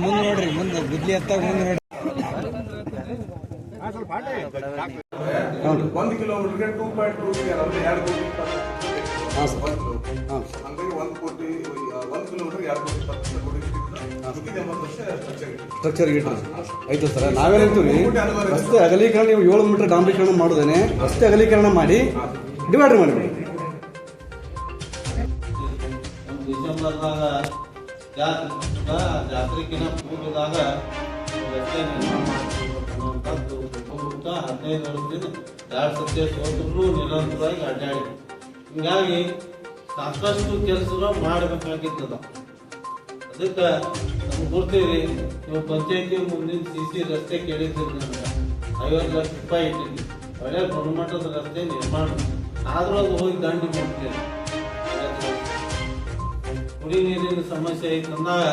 ಮುಂದೆ ನೋಡ್ರಿ ಮುಂದೆ ಗುದ್ಲಿ ಎತ್ತಾಗ ಮುಂದೆ ನೋಡ್ರಿ ಕಿಲೋಮೀಟರ್ಗೆ ಟೂ ಪಾಯಿಂಟ್ ಟೂ ಎರಡು ಕೋಟಿ ಕೋಟಿ ಕಿಲೋಮೀಟರ್ ಎರಡು ಕೋಟಿ ಸ್ಟ್ರಕ್ಚರ್ ಆಯ್ತು ಸರ್ ನಾವೇನಿರ್ತೀವಿ ರಸ್ತೆ ಅಗಲೀಕರಣ ನೀವು ಏಳು ಮೀಟರ್ ಡಾಂಬರೀಕರಣ ಮಾಡಿದೇನೆ. ರಸ್ತೆ ಅಗಲೀಕರಣ ಮಾಡಿ ಡಿವೈಡರ್ ಡಿಸೆಂಬರ್ದಾಗ ಹದಿನೈದು ನಿರಂತರವಾಗಿ ಅಡ್ಡಾಡಿ. ಹಿಂಗಾಗಿ ಸಾಕಷ್ಟು ಕೆಲಸಗಳು ಮಾಡಬೇಕಾಗಿತ್ತದ. ಅದಕ್ಕೆ ನಮ್ಗೆ ಗೊತ್ತೀರಿ, ನೀವು ಪಂಚಾಯತಿ ಮುಂದಿನ ಸಿ ಸಿ ರಸ್ತೆ ಕೇಳಿದ್ದೀರಿ ನಮ್ಗೆ. ಐವತ್ತು ಲಕ್ಷ ರೂಪಾಯಿ ಇಟ್ಟಿದ್ದೀವಿ ಒಳ್ಳೆ ಗುಣಮಟ್ಟದ ರಸ್ತೆ ನಿರ್ಮಾಣ ಆದ್ರೂ ಅದು ಹೋಗಿ ದಂಡಿ ಮಾಡ್ತೀರಿ ಕುಡಿ ನೀರಿನ ಸಮಸ್ಯೆ ಐತಂದಾಗ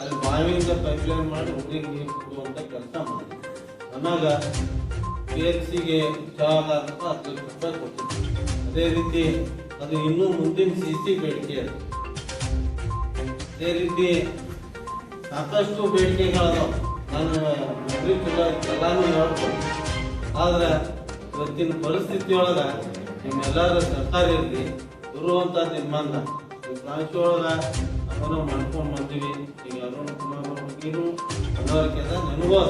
ಅಲ್ಲಿ ಬಾವಿಯಿಂದ ಪೈಪ್ಲೈನ್ ಮಾಡಿ ಹುಡುಗಿಗೆ ನೀರು ಕೊಡುವಂತ ಕೆಲಸ ಮಾಡಿ. ಆಮ್ಯಾಗ ಪಿ ಎಚ್ ಸಿಗೆ ಜಾಗ ಅಂತ ಹತ್ತು ಲಕ್ಷ ರೂಪಾಯಿ ಕೊಟ್ಟಿದ್ವಿ ಅದೇ ರೀತಿ ಅದು ಇನ್ನೂ ಮುಂದಿನ ಸಿ ಸಿ ಬೇಡಿಕೆ ಅದು. ಅದೇ ರೀತಿ ಸಾಕಷ್ಟು ಬೇಡಿಕೆಗಳದಾವ. ನಾನು ಎಲ್ಲಾನು ಹೇಳ್ಕೊಂಡು ಆದ್ರೆ ಇವತ್ತಿನ ಪರಿಸ್ಥಿತಿ ಒಳಗ ನಿಮ್ಮೆಲ್ಲರ ಸರ್ಕಾರ ಇರಲಿ ಇರುವಂಥ ನಿರ್ಬಂಧ. ಅವರು ಅದನ್ನು ಮಾಡ್ಕೊಂಡು ಬಂದೀವಿ. ಈಗ ಅರುಣ್ ಕುಮಾರ್ ಬಗ್ಗೆನೂ ಮನವರಿಕೆ ನನಗೂ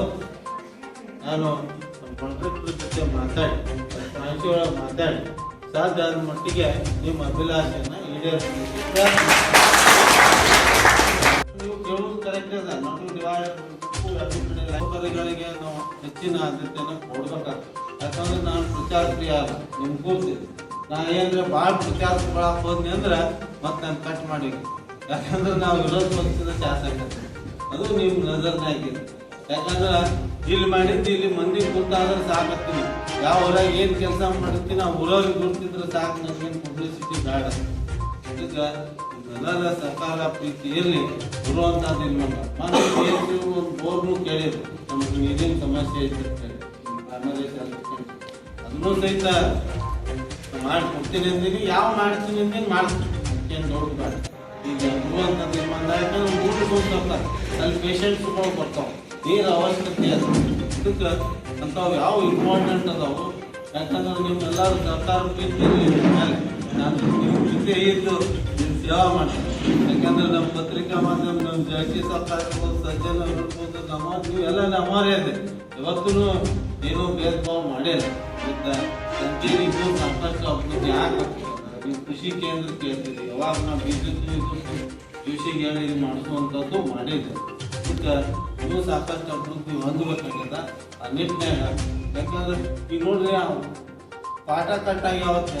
ನಾನು ನಮ್ಮ ಕಾಂಟ್ರಾಕ್ಟರ್ ಜೊತೆ ಮಾತಾಡಿ ಒಳಗೆ ಮಾತಾಡಿ, ಸಾಧ್ಯ ಆದ ಮಟ್ಟಿಗೆ ನಿಮ್ಮ ಅಭಿಲಾಷೆಯನ್ನು ಈಡೇರಿಸಲಿಕ್ಕೆ ಕರೆಕ್ಟ್ ಅದ. ನಮ್ಮ ಡಿವೈಡರ್ಗಳಿಗೆ ನಾವು ಹೆಚ್ಚಿನ ಆದ್ಯತೆಯನ್ನು ಕೊಡ್ಬೇಕಾಗ್ತದೆ. ಯಾಕಂದ್ರೆ ನಾನು ಪ್ರಿಯ ಅಲ್ಲ ನಿಮ್ ಕೂಸಿ ನಾ ಏನಂದ್ರೆ ಭಾಳ ಪ್ರಚಾರ ಕೊಡಕ್ಕೆ ಹೋದ್ನಿ ಅಂದ್ರೆ ಮತ್ತೆ ನಾನು ಕಟ್ ಮಾಡಿ ಯಾಕಂದ್ರೆ ನಾವು ವಿರೋಧ ಪಕ್ಷದ ಶಾಸಕ ಅದು ನಿಮ್ ನಜರ್ನಾಗಿದೆ ಯಾಕಂದ್ರೆ ಇಲ್ಲಿ ಮಾಡಿದ್ದು ಇಲ್ಲಿ ಮಂದಿ ಕೂತಾದ್ರೆ ಸಾಕತ್ತೀನಿ ಯಾವ ಊರಾಗ ಏನ್ ಕೆಲಸ ಮಾಡಿರ್ತೀನಿ ನಾವು ಊರವ್ರಿಗೆ ಗುರ್ತಿದ್ರೆ ಸಾಕು ನನಗೇನು ಪಬ್ಲಿಸಿಟಿ ಬೇಡ. ಅದಕ್ಕೆ ಎಲ್ಲರ ಸರ್ಕಾರ ಪ್ರೀತಿ ಇರಲಿ ಬರುವಂತದ್ದು ಇಲ್ಲ PSU ಒಂದು ಬೋರ್ನು ಕೇಳಿದ್ರು. ನಮ್ಗೆ ನೀರಿನ ಸಮಸ್ಯೆ ಹೇಳಿ. ಆಮೇಲೆ ಅದನ್ನೂ ಸಹಿತ ಮಾಡ್ಕೊಡ್ತೀನಿ ಅಂದಿನಿ, ಯಾವ ಮಾಡ್ತೀನಿ ಅಂದಿನಿ ಮಾಡ್ತೀನಿ. ಏನು ಬೇಡ ಈಗ ಬರುವಂಥದ್ದು ಇಲ್ಲ ಬಂದ ಯಾಕಂದ್ರೆ ಊಟ ಹೋಗ್ತಪ್ಪ ಅಲ್ಲಿ ಪೇಷಂಟ್ಸ್ಗಳು ಏನು ನೀರು ಅವಶ್ಯಕತೆ ಅದು? ಇದಕ್ಕೆ ಅಂಥವು ಯಾವ ಇಂಪಾರ್ಟೆಂಟ್ ಅದಾವು? ಯಾಕಂದ್ರೆ ನಿಮ್ಮೆಲ್ಲರೂ ಸರ್ಕಾರ ಮೇಲೆ. ನಾನು ನಿಮ್ಮ ಜೊತೆ ಇದ್ದು ನಿಮ್ಮ ಸೇವಾ ಮಾಡ್ತೀನಿ. ಯಾಕಂದ್ರೆ ನಮ್ಮ ಪತ್ರಿಕಾ ಮಾಧ್ಯಮ, ನಮ್ಮ ಜಗತಿ ಸರ್ಕಾರ ಸಜ್ಜನ ಇರ್ಬೋದು, ನಮ್ಮ ನೀವೆಲ್ಲ ನಮ್ಮ ಇದೆ ಇವತ್ತೂ ಏನೂ ಭೇದ ಭಾವ ಮಾಡಿಲ್ಲ ಆಗಬೇಕು ನೀವು ಕೃಷಿ ಕೇಂದ್ರ ಕೇಳ್ತೀರಿ. ಯಾವಾಗ ನಾವು ವಿದ್ಯುತ್ ಕೃಷಿಗೆ ಹೇಳಿ ಇದು ಮಾಡಿಸುವಂಥದ್ದು ಮಾಡಿದ್ದೆ ಇದಕ್ಕೆ ಇನ್ನೂ ಸಾಕಷ್ಟು ಅಭಿವೃದ್ಧಿ ಹೊಂದಬೇಕಾಗ್ಯದ? ಆ ನಿಟ್ಟಿನಾಗ ಯಾಕಂದ್ರೆ ಈಗ ನೋಡ್ರಿ ಪಾಠ ಕಟ್ಟಾಗಿ ಯಾವತ್ತೆ